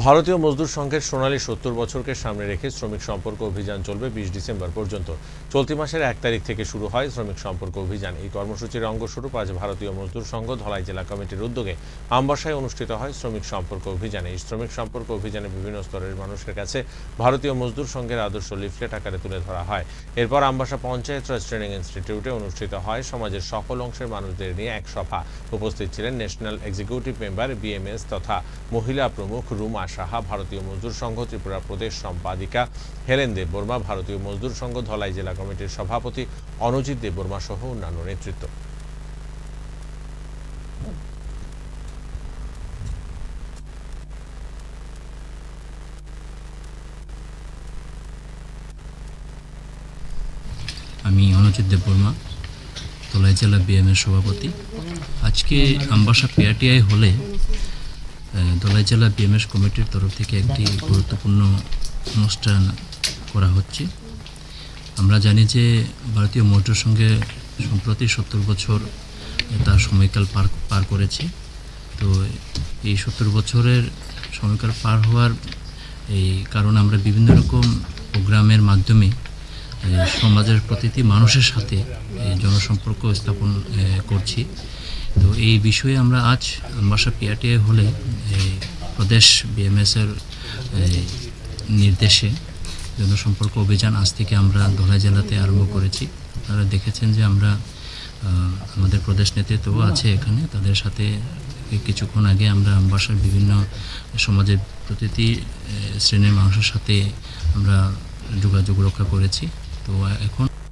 ভারতীয় মজদুর সংঘের সোনালী সত্তর বছরকে সামনে রেখে শ্রমিক সম্পর্ক অভিযান চলবে বিশ ডিসেম্বর পর্যন্ত। চলতি মাসের এক তারিখ থেকে শুরু হয় শ্রমিক সম্পর্ক অভিযান। এই কর্মসূচির অঙ্গস্বরূপ আজ ভারতীয় মজদুর সংঘ ধলাই জেলা কমিটির উদ্যোগে আমবাসায় অনুষ্ঠিত হয় শ্রমিক সম্পর্ক অভিযানে। এই শ্রমিক সম্পর্ক অভিযানে বিভিন্ন স্তরের মানুষের কাছে ভারতীয় মজদুর সংঘের আদর্শ লিফলেট আকারে তুলে ধরা হয়। এরপর আমবাসা পঞ্চায়েত রাজ ট্রেনিং ইনস্টিটিউটে অনুষ্ঠিত হয় সমাজের সকল অংশের মানুষদের নিয়ে এক সভা। উপস্থিত ছিলেন ন্যাশনাল এক্সিকিউটিভ মেম্বার বিএমএস তথা মহিলা প্রমুখ রুমা সাহা, ভারতীয় মজদুর সংঘ, ত্রিপুরা প্রদেশ সম্পাদিকা হেলেন দেব বর্মা ভারতীয় মজদুর সংঘ, ধলাই জেলা কমিটির সভাপতি অনুজিৎ দেব বর্মা সহ অন্যান্য নেতৃত্ব। আমি অনুজিৎ দেববর্মা তোলাই জেলা বিএমের সভাপতি। আজকে আমবাসা পিআরটিআই হলে ধলাই জেলা বিএমএস কমিটির তরফ থেকে একটি গুরুত্বপূর্ণ অনুষ্ঠান করা হচ্ছে। আমরা জানি যে ভারতীয় মজদুর সঙ্গে সম্প্রতি সত্তর বছর তার সময়কাল পার পার করেছে। তো এই সত্তর বছরের সময়কাল পার হওয়ার এই কারণে আমরা বিভিন্ন রকম প্রোগ্রামের মাধ্যমে সমাজের প্রতিটি মানুষের সাথে জনসম্পর্ক স্থাপন করছি। তো এই বিষয়ে আমরা আজ বাসা পিআরটিআই হলে এ, প্রদেশ বিএমএসের নির্দেশে জনসম্পর্ক অভিযান আজ থেকে আমরা ধলাই জেলাতে আরম্ভ করেছি। আপনারা দেখেছেন যে আমরা আমাদের প্রদেশ নেতৃত্বও আছে এখানে। তাদের সাথে কিছুক্ষণ আগে আমরা বাসার বিভিন্ন সমাজের প্রতিটি শ্রেণির মানুষের সাথে আমরা যোগাযোগ রক্ষা করেছি। তো এখন